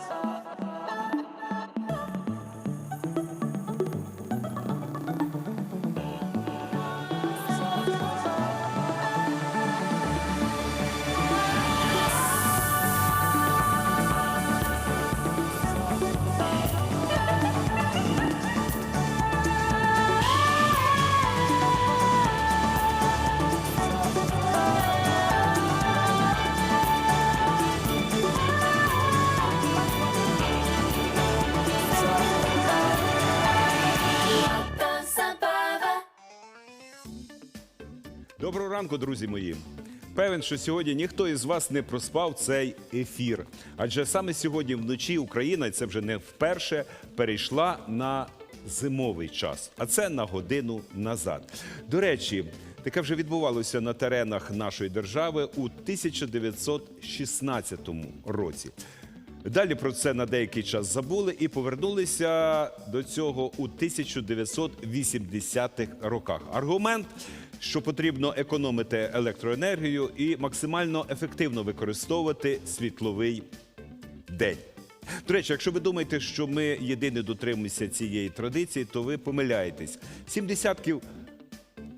song. Доброго ранку, друзі мої. Певен, що сьогодні ніхто із вас не проспав цей ефір. Адже саме сьогодні вночі Україна, і це вже не вперше, перейшла на зимовий час, а це на годину назад. До речі, таке вже відбувалося на теренах нашої держави у 1916 році. Далі про це на деякий час забули і повернулися до цього у 1980-х роках. Аргумент, що потрібно економити електроенергію і максимально ефективно використовувати світловий день. До речі, якщо ви думаєте, що ми єдині дотримуємося цієї традиції, то ви помиляєтесь. Сім десятків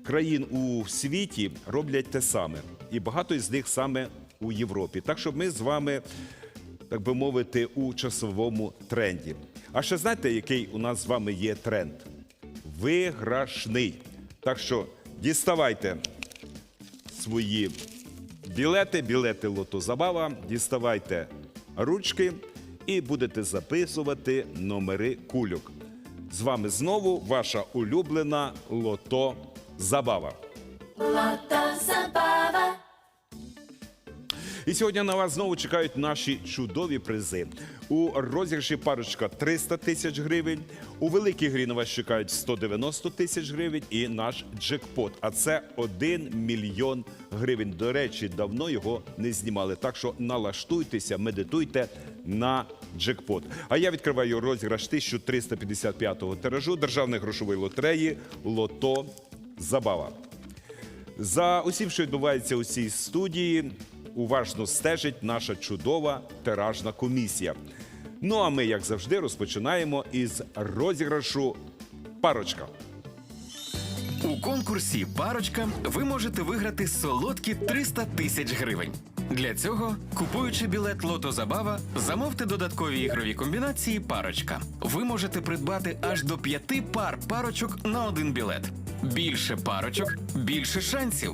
країн у світі роблять те саме, і багато із них саме у Європі. Так що ми з вами, так би мовити, у часовому тренді. А ще знаєте, який у нас з вами є тренд? Виграшний. Так що діставайте свої білети, білети Лото Забава, діставайте ручки і будете записувати номери кульок. З вами знову ваша улюблена Лото Забава. Лото Забава. І сьогодні на вас знову чекають наші чудові призи. У розіграші парочка 300 тисяч гривень. У великій грі на вас чекають 190 тисяч гривень і наш джекпот. А це 1 мільйон гривень. До речі, давно його не знімали. Так що налаштуйтеся, медитуйте на джекпот. А я відкриваю розіграш 1355-го тиражу державної грошової лотереї Лото Забава. За усім, що відбувається у цій студії, уважно стежить наша чудова тиражна комісія. Ну а ми, як завжди, розпочинаємо із розіграшу парочка. У конкурсі Парочка ви можете виграти солодкі 300 тисяч гривень. Для цього, купуючи білет Лото Забава, замовте додаткові ігрові комбінації Парочка. Ви можете придбати аж до п'яти пар парочок на один білет. Більше парочок, більше шансів.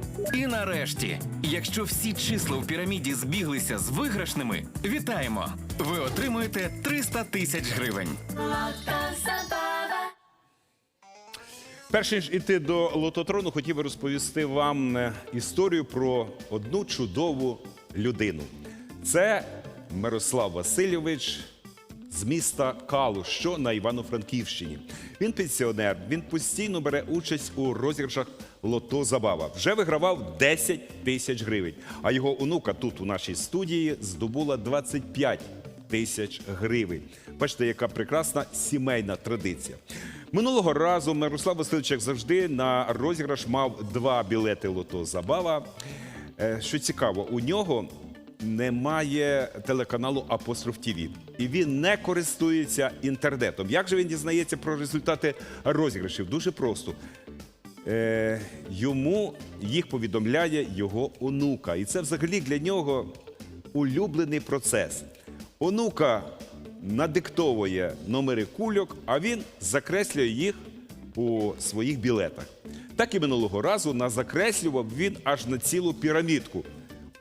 І нарешті, якщо всі числа у піраміді збіглися з виграшними, вітаємо! Ви отримуєте 300 тисяч гривень. Перш ніж іти до лототрону, хотів би розповісти вам е, історію про одну чудову людину. Це Мирослав Васильович з міста Калуш, що на Івано-Франківщині. Він пенсіонер, він постійно бере участь у розіграшах Лото Забава. Вже вигравав 10 тисяч гривень. А його онука тут у нашій студії здобула 25 тисяч гривень. Бачите, яка прекрасна сімейна традиція. Минулого разу Мирослав Васильович, як завжди, на розіграш мав два білети Лото Забава. Е, Що цікаво, у нього немає телеканалу Апостроф ТІВІ. І він не користується інтернетом. Як же він дізнається про результати розіграшів? Дуже просто. Е, йому їх повідомляє його онука. І це взагалі для нього улюблений процес. Онука надиктовує номери кульок, а він закреслює їх у своїх білетах. Так і минулого разу назакреслював він аж на цілу пірамідку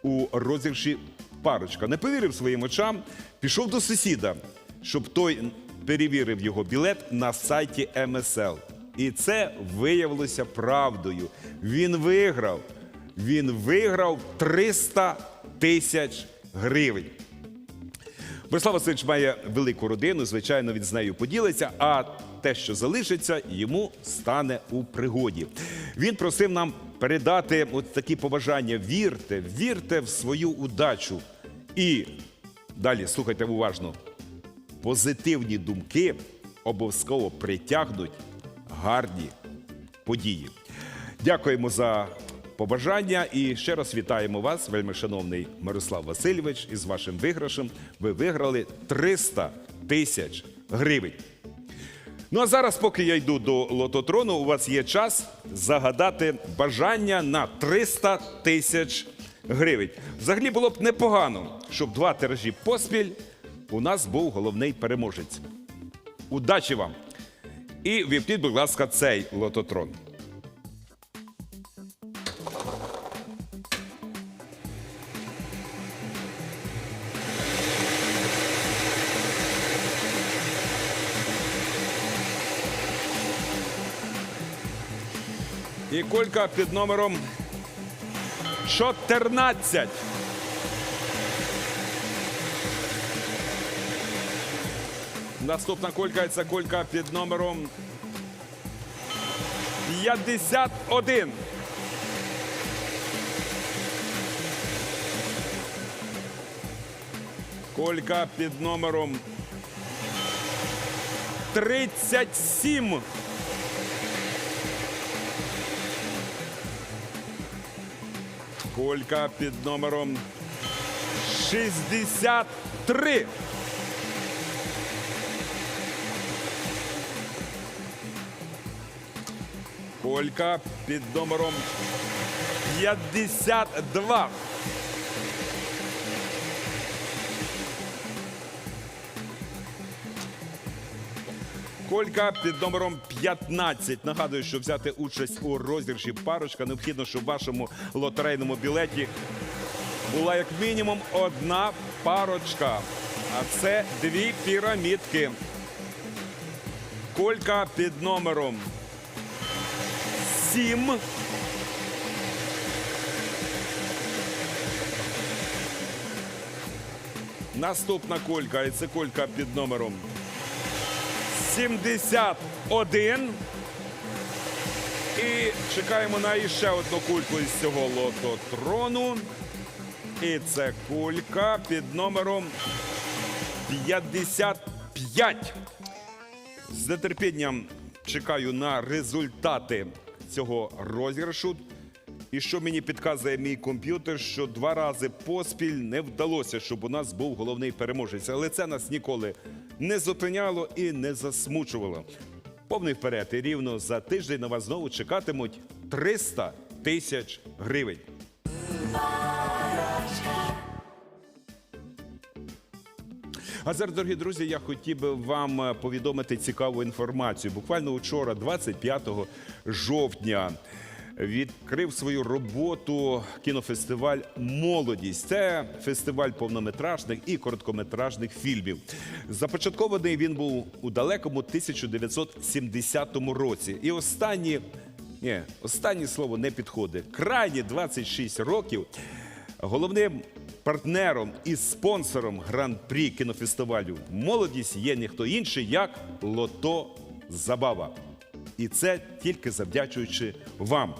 у розіграші парочка. Не повірив своїм очам, пішов до сусіда, щоб той перевірив його білет на сайті МСЛ. І це виявилося правдою. Він виграв. Він виграв 300 тисяч гривень. Борислав Васильович має велику родину, звичайно, він з нею поділиться, а те, що залишиться, йому стане у пригоді. Він просив нам передати от такі побажання: вірте, вірте в свою удачу. І далі слухайте уважно. Позитивні думки обов'язково притягнуть гарні події. Дякуємо за побажання і ще раз вітаємо вас, вельми шановний Мирослав Васильович, із вашим виграшем. Ви виграли 300 тисяч гривень. Ну а зараз, поки я йду до лототрону, у вас є час загадати бажання на 300 тисяч гривень. Взагалі було б непогано, щоб два тиражі поспіль у нас був головний переможець. Удачі вам! І віпніть, будь ласка, цей лототрон. І колька під номером 14. Наступна колька це колька під номером 51. Колька під номером 37. Колька під номером 63. Колька під номером 52. Колька під номером 15. Нагадую, що взяти участь у розіграші парочка необхідно, щоб в вашому лотерейному білеті була як мінімум одна парочка. А це дві пірамідки. Колька під номером 7. Наступна колька, і це колька під номером 71. І чекаємо на іще одну кульку із цього лототрону. І це кулька під номером 55. З нетерпінням чекаю на результати цього розіграшу. І що мені підказує мій комп'ютер, що два рази поспіль не вдалося, щоб у нас був головний переможець. Але це нас ніколи не зупиняло і не засмучувало. Повний вперед і рівно за тиждень на вас знову чекатимуть 300 тисяч гривень. А зараз, дорогі друзі, я хотів би вам повідомити цікаву інформацію. Буквально вчора, 25 жовтня, відкрив свою роботу кінофестиваль Молодість. Це фестиваль повнометражних і короткометражних фільмів. Започаткований він був у далекому 1970 році. І останні, ні, останнє слово не підходить. Крайні 26 років Головним партнером і спонсором гран-прі кінофестивалю Молодість є ніхто інший, як Лото Забава. І це тільки завдячуючи вам.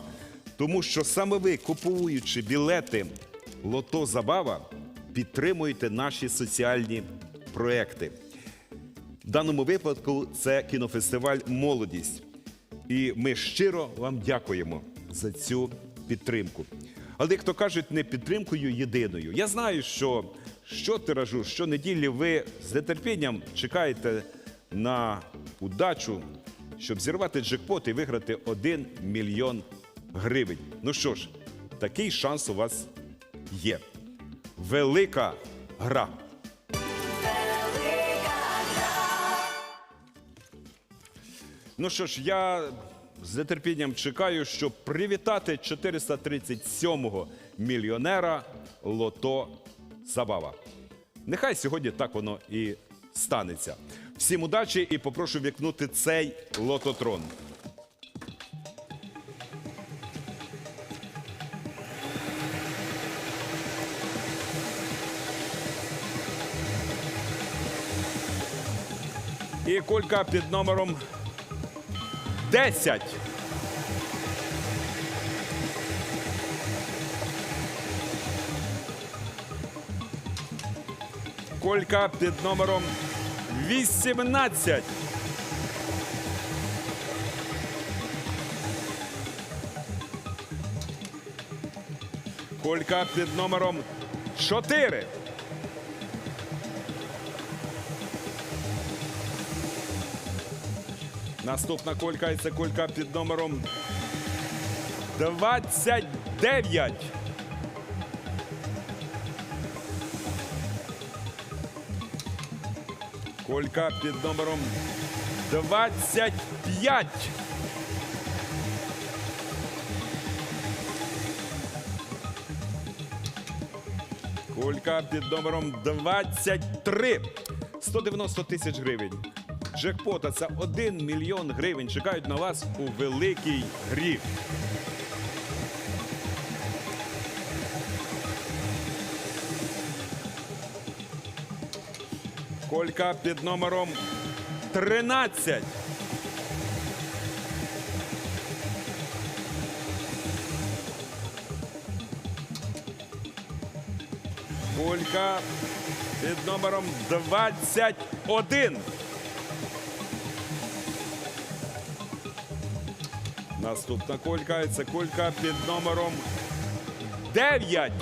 Тому що саме ви, купуючи білети Лото Забава, підтримуєте наші соціальні проекти. В даному випадку це кінофестиваль Молодість. І ми щиро вам дякуємо за цю підтримку. Але як то кажуть, не підтримкою єдиною. Я знаю, що щотиражу, щонеділі ви з нетерпінням чекаєте на удачу, щоб зірвати джекпот і виграти 1 мільйон гривень. Ну що ж, такий шанс у вас є. Велика гра. Ну що ж, я з нетерпінням чекаю, щоб привітати 437-го мільйонера Лото Забава. Нехай сьогодні так воно і станеться. Всім удачі і попрошу вікнути цей лототрон. І кулька під номером 10. Колька під номером 18. Колька під номером 4. Наступна колька це колька під номером 29. Колька під номером 25. Колька під номером 23. 190 тисяч гривень. Джекпота це 1 мільйон гривень. Чекають на вас у великій грі. Колька під номером 13. Колька під номером 21. Наступна колька це колька під номером 9.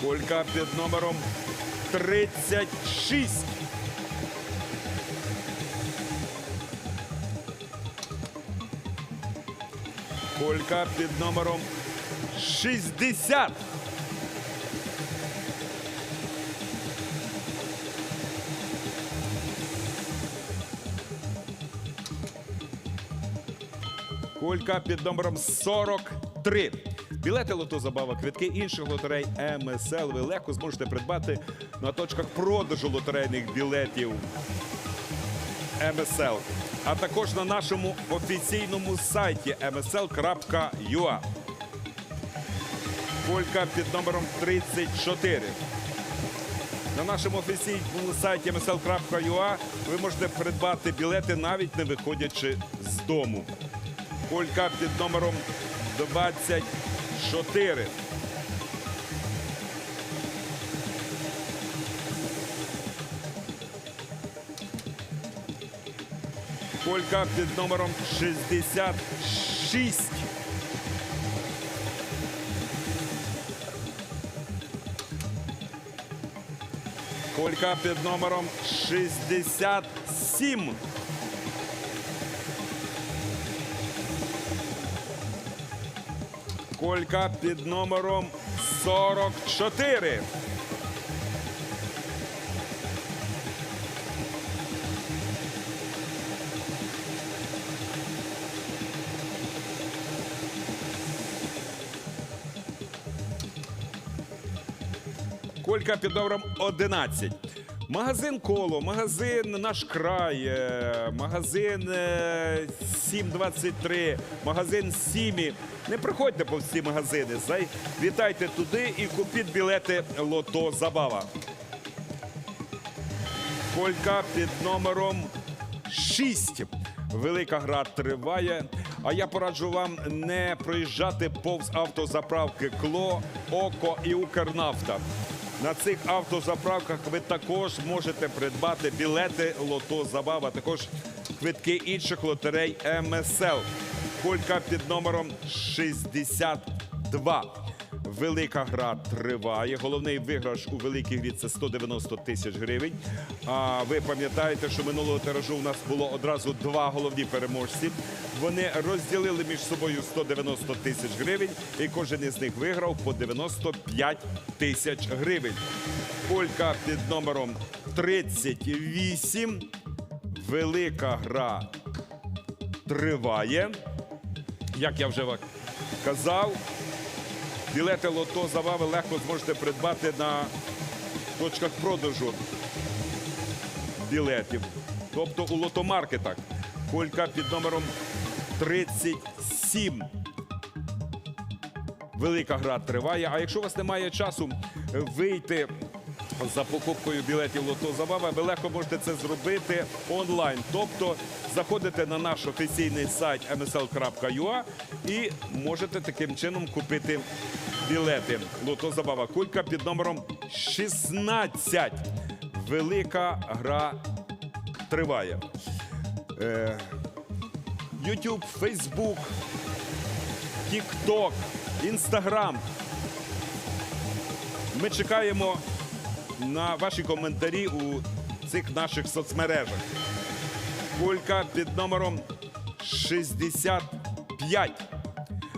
Колька під номером 36. Колька під номером 60. Колька під номером 43. Білети лото забава, квитки інших лотерей МСЛ ви легко зможете придбати на точках продажу лотерейних білетів МСЛ, а також на нашому офіційному сайті msl.ua. Колька під номером 34. На нашому офіційному сайті msl.ua ви можете придбати білети навіть не виходячи з дому. Колька під номером 24. Колька під номером 66. Колька під номером 67. Колька під номером 44. Колька під номером 11. Магазин Коло, магазин Наш край, е, магазин е, 723, магазин Сімі. Не приходьте по всі магазини. Вітайте туди і купіть білети Лото Забава. Колька під номером 6. Велика гра триває. А я пораджу вам не проїжджати повз автозаправки Кло, Око і Укрнафта. На цих автозаправках ви також можете придбати білети Лото Забава, також квитки інших лотерей МСЛ. Колька під номером 62. Велика гра триває. Головний виграш у великій грі це 190 тисяч гривень. А ви пам'ятаєте, що минулого тиражу у нас було одразу два головні переможці. Вони розділили між собою 190 тисяч гривень, і кожен із них виграв по 95 тисяч гривень. Колька під номером 38. Велика гра триває. Як я вже казав, білети лото забави легко зможете придбати на точках продажу білетів, тобто у лотомаркетах. Колька під номером 37. Велика гра триває. А якщо у вас немає часу вийти за покупкою білетів Лото Забава, ви легко можете це зробити онлайн. Тобто заходите на наш офіційний сайт msl.ua і можете таким чином купити білети. Лото Забава. Кулька під номером 16. Велика гра триває. Е, YouTube, Facebook, TikTok, Instagram. Ми чекаємо на ваші коментарі у цих наших соцмережах. Кулька під номером 65.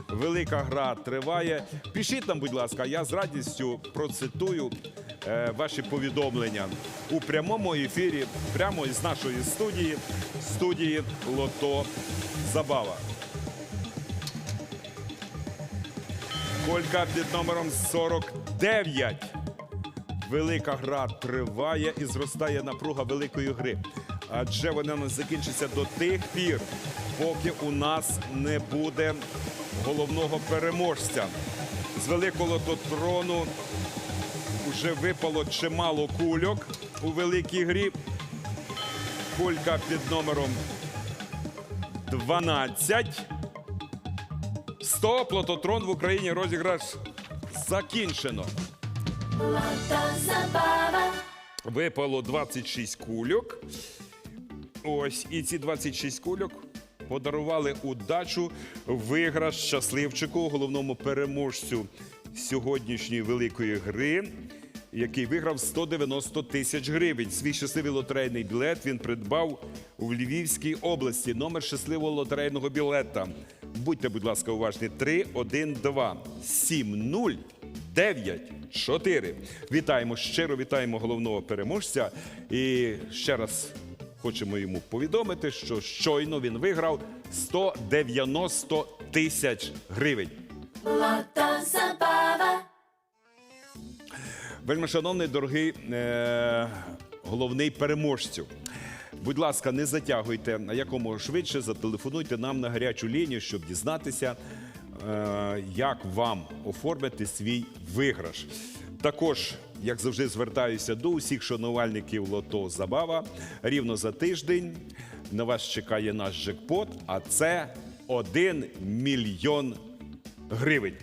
Велика гра триває. Пишіть нам, будь ласка, я з радістю процитую е, ваші повідомлення у прямому ефірі, прямо із нашої студії, студії Лото Забава. Колька під номером 49. Велика гра триває і зростає напруга великої гри. Адже вона не закінчиться до тих пір, поки у нас не буде головного переможця. З великого лототрону вже випало чимало кульок у великій грі. Кулька під номером 12. Стоп, лототрон в Україні розіграш закінчено. Lото Забава. Випало 26 кульок. Ось, і ці 26 кульок подарували удачу виграш щасливчику, головному переможцю сьогоднішньої великої гри, який виграв 190 тисяч гривень. Свій щасливий лотерейний білет він придбав у Львівській області. Номер щасливого лотерейного білета. Будьте, будь ласка, уважні. 3, 1, 2, 7, 0, 9, 4. Вітаємо, щиро вітаємо головного переможця. І ще раз хочемо йому повідомити, що щойно він виграв 190 тисяч гривень. Lото Забава. Вельми шановний, дорогий е, головний переможцю. Будь ласка, не затягуйте, а якомога швидше зателефонуйте нам на гарячу лінію, щоб дізнатися, як вам оформити свій виграш. Також, як завжди, звертаюся до усіх шанувальників Лото Забава. Рівно за тиждень на вас чекає наш джекпот, а це 1 мільйон гривень.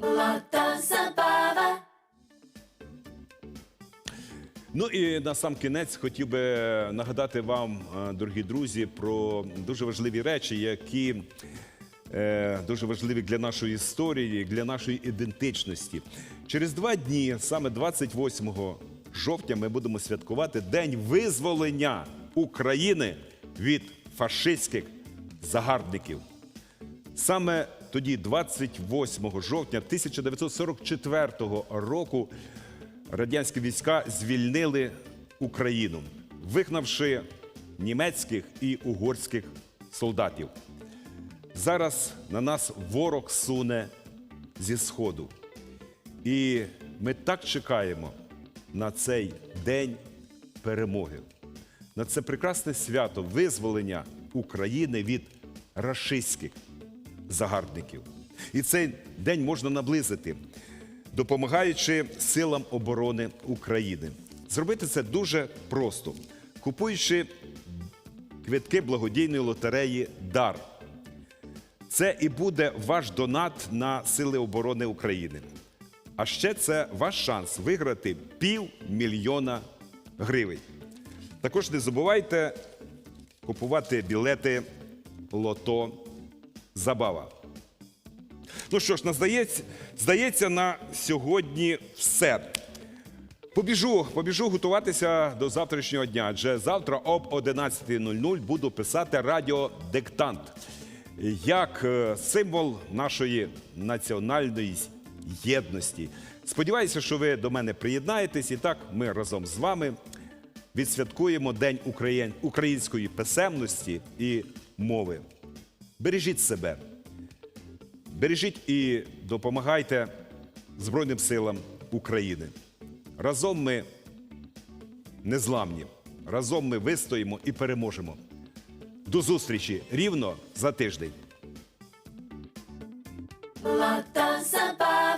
Lото Забава. Ну і на сам кінець хотів би нагадати вам, е, дорогі друзі, про дуже важливі речі, які е, дуже важливі для нашої історії, для нашої ідентичності. Через два дні, саме 28 жовтня, ми будемо святкувати День визволення України від фашистських загарбників. Саме тоді, 28 жовтня 1944 року, радянські війська звільнили Україну, вигнавши німецьких і угорських солдатів. Зараз на нас ворог суне зі сходу. І ми так чекаємо на цей день перемоги, на це прекрасне свято визволення України від рашистських загарбників. І цей день можна наблизити, допомагаючи силам оборони України. Зробити це дуже просто, купуючи квитки благодійної лотереї Дар. Це і буде ваш донат на Сили оборони України. А ще це ваш шанс виграти півмільйона гривень. Також не забувайте купувати білети Лото Забава. Ну що ж, на здається, здається, на сьогодні все. Побіжу, побіжу готуватися до завтрашнього дня, адже завтра об 11.00 буду писати радіодиктант як е, символ нашої національної єдності. Сподіваюся, що ви до мене приєднаєтесь, і так ми разом з вами відсвяткуємо День української писемності і мови. Бережіть себе, бережіть і допомагайте Збройним силам України. Разом ми незламні, разом ми вистоїмо і переможемо. До зустрічі рівно за тиждень.